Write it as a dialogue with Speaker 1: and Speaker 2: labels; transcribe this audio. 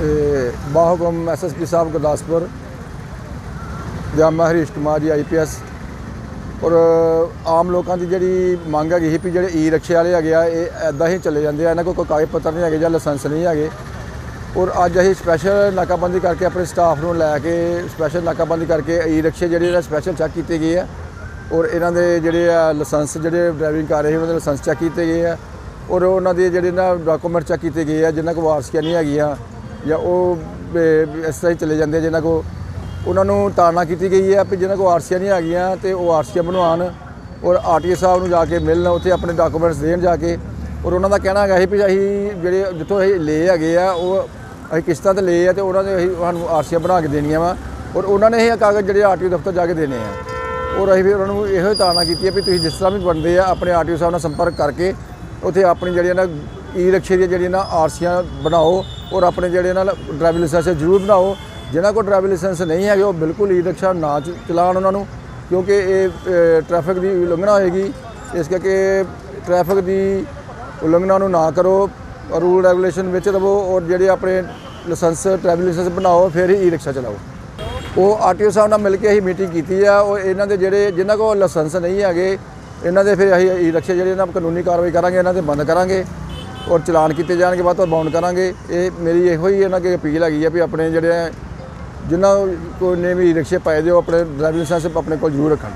Speaker 1: ਤੇ ਬਾਹੁਕਮ ਐਸਐਸਪੀ ਸਾਹਿਬ ਗੁਰਦਾਸਪੁਰ ਜਾਮਾ ਹਰੀਸ਼ ਕੁਮਾਰ ਜੀ ਆਈਪੀਐਸ ਔਰ ਆਮ ਲੋਕਾਂ ਦੀ ਜਿਹੜੀ ਮੰਗ ਹੈਗੀ ਸੀ ਵੀ ਜਿਹੜੇ ਈ ਰਿਕਸ਼ੇ ਵਾਲੇ ਹੈਗੇ ਆ, ਇਹ ਐਦਾਂ ਹੀ ਚੱਲੇ ਜਾਂਦੇ ਆ, ਇਹਨਾਂ ਕੋਲ ਕੋਈ ਕਾਗਜ਼ ਪੱਤਰ ਨਹੀਂ ਹੈਗੇ ਜਾਂ ਲਾਇਸੈਂਸ ਨਹੀਂ ਹੈਗੇ। ਔਰ ਅੱਜ ਅਸੀਂ ਸਪੈਸ਼ਲ ਨਾਕਾਬੰਦੀ ਕਰਕੇ ਆਪਣੇ ਸਟਾਫ ਨੂੰ ਲੈ ਕੇ ਸਪੈਸ਼ਲ ਨਾਕਾਬੰਦੀ ਕਰਕੇ ਈ ਰਿਕਸ਼ੇ ਜਿਹੜੇ ਆ ਸਪੈਸ਼ਲ ਚੈੱਕ ਕੀਤੇ ਗਏ ਆ। ਔਰ ਇਹਨਾਂ ਦੇ ਜਿਹੜੇ ਆ ਲਾਇਸੈਂਸ, ਜਿਹੜੇ ਡਰਾਈਵਿੰਗ ਕਰ ਰਹੇ ਉਹਨਾਂ ਦੇ ਲਾਇਸੈਂਸ ਚੈੱਕ ਕੀਤੇ ਗਏ ਆ। ਔਰ ਉਹਨਾਂ ਦੇ ਜਿਹੜੇ ਨਾ ਡਾਕੂਮੈਂਟ ਚੈੱਕ ਕੀਤੇ ਗਏ ਆ, ਜਿਨ੍ਹਾਂ ਕੋਲ ਵਾਰਸੀਆਂ ਨਹੀਂ ਹੈਗੀਆਂ। ਜਾਂ ਉਹ ਇਸ ਤਰ੍ਹਾਂ ਹੀ ਚਲੇ ਜਾਂਦੇ ਆ ਜਿਨ੍ਹਾਂ ਕੋਲ। ਉਹਨਾਂ ਨੂੰ ਤਾੜਨਾ ਕੀਤੀ ਗਈ ਹੈ ਵੀ ਜਿਹਨਾਂ ਕੋਲ ਆਰਸੀਆਂ ਨਹੀਂ ਹੈਗੀਆਂ ਤੇ ਉਹ ਆਰਸੀਆਂ ਬਣਵਾਉਣ ਔਰ ਆਰਟੀਓ ਸਾਹਿਬ ਨੂੰ ਜਾ ਕੇ ਮਿਲਣ, ਉੱਥੇ ਆਪਣੇ ਡਾਕੂਮੈਂਟਸ ਦੇਣ ਜਾ ਕੇ। ਔਰ ਉਹਨਾਂ ਦਾ ਕਹਿਣਾ ਹੈਗਾ ਸੀ ਵੀ ਅਸੀਂ ਜਿਹੜੇ ਜਿੱਥੋਂ ਅਸੀਂ ਲਏ ਹੈਗੇ ਆ, ਉਹ ਅਸੀਂ ਕਿਸ਼ਤਾਂ ਤੇ ਲਏ ਆ ਤੇ ਉਹਨਾਂ ਦੇ ਅਸੀਂ ਸਾਨੂੰ ਆਰਸੀਆਂ ਬਣਾ ਕੇ ਦੇਣੀਆਂ ਵਾ। ਔਰ ਉਹਨਾਂ ਨੇ ਇਹ ਕਾਗਜ਼ ਜਿਹੜੇ ਆਰਟੀਓ ਦਫ਼ਤਰ ਜਾ ਕੇ ਦੇਣੇ ਆ। ਔਰ ਅਸੀਂ ਵੀ ਉਹਨਾਂ ਨੂੰ ਇਹੋ ਹੀ ਤਾੜਨਾ ਕੀਤੀ ਹੈ ਵੀ ਤੁਸੀਂ ਜਿਸ ਤਰ੍ਹਾਂ ਵੀ ਬਣਦੇ ਆ, ਆਪਣੇ ਆਰਟੀਓ ਸਾਹਿਬ ਨਾਲ ਸੰਪਰਕ ਕਰਕੇ ਉੱਥੇ ਆਪਣੀ ਜਿਹੜੀਆਂ ਨਾ ਈ ਰਿਕਸ਼ੇ ਦੀਆਂ ਜਿਹੜੀਆਂ ਨਾ ਆਰਸੀਆਂ ਬਣਾਓ। ਔਰ ਆਪਣੇ ਜਿਹੜੇ ਨਾਲ ਡਰਾਈਵਿੰਗ ਲਾਇਸੈਂਸ ਜ਼ਰੂਰ ਬਣਾਓ। ਜਿਨ੍ਹਾਂ ਕੋਲ ਡਰਾਈਵਿੰਗ ਲਾਇਸੈਂਸ ਨਹੀਂ ਹੈਗੇ ਉਹ ਬਿਲਕੁਲ ਈ ਰਿਕਸ਼ਾ ਨਾ ਚ- ਚਲਾਉਣ ਉਹਨਾਂ ਨੂੰ ਕਿਉਂਕਿ ਇਹ ਅ, ਟ੍ਰੈਫਿਕ ਦੀ ਉਲੰਘਣਾ ਹੋਏਗੀ। ਇਸ ਕਰਕੇ ਟ੍ਰੈਫਿਕ ਦੀ ਉਲੰਘਣਾ ਨੂੰ ਨਾ ਕਰੋ ਰੂਲ ਰੈਗੂਲੇਸ਼ਨ ਵਿੱਚ ਰਵੋ ਔਰ ਜਿਹੜੇ ਆਪਣੇ ਲਾਇਸੈਂਸ ਡਰਾਈਵਿੰਗ ਲਾਇਸੈਂਸ ਬਣਾਓ ਫਿਰ ਹੀ ਈ ਰਿਕਸ਼ਾ ਚਲਾਓ। ਉਹ ਆਰਟੀਓ ਸਾਹਿਬ ਨਾਲ ਮਿਲ ਕੇ ਅਸੀਂ ਮੀਟਿੰਗ ਕੀਤੀ ਆ ਉਹ ਇਹਨਾਂ ਦੇ ਜਿਹੜੇ ਜਿਨ੍ਹਾਂ ਕੋਲ ਲਾਇਸੈਂਸ ਨਹੀਂ ਹੈਗੇ ਇਹਨਾਂ ਦੇ ਫਿਰ ਅਸੀਂ ਈ ਰਿਕਸ਼ੇ ਜਿਹੜੇ ਇਹਨਾਂ ਕਾਨੂੰਨੀ ਕਾਰਵਾਈ ਕਰਾਂਗੇ ਇਹਨਾਂ ਦੇ ਬੰਦ ਕਰਾਂਗੇ। ਔਰ ਚਲਾਨ ਕੀਤੇ ਜਾਣਗੇ, ਬਾਅਦ ਤੋਂ ਬਾਉਂਡ ਕਰਾਂਗੇ। ਇਹ ਮੇਰੀ ਇਹੋ ਹੀ ਇਹਨਾਂ ਅੱਗੇ ਅਪੀਲ ਹੈਗੀ ਆ ਵੀ ਆਪਣੇ ਜਿਹੜੇ ਜਿਨ੍ਹਾਂ ਕੋਈ ਨੇ ਵੀ ਰਿਕਸ਼ੇ ਪਾਏ ਦੇ, ਉਹ ਆਪਣੇ ਡਰਾਈਵਿੰਗ ਲਾਇਸੈਂਸ ਆਪਣੇ ਕੋਲ ਜ਼ਰੂਰ ਰੱਖਣ।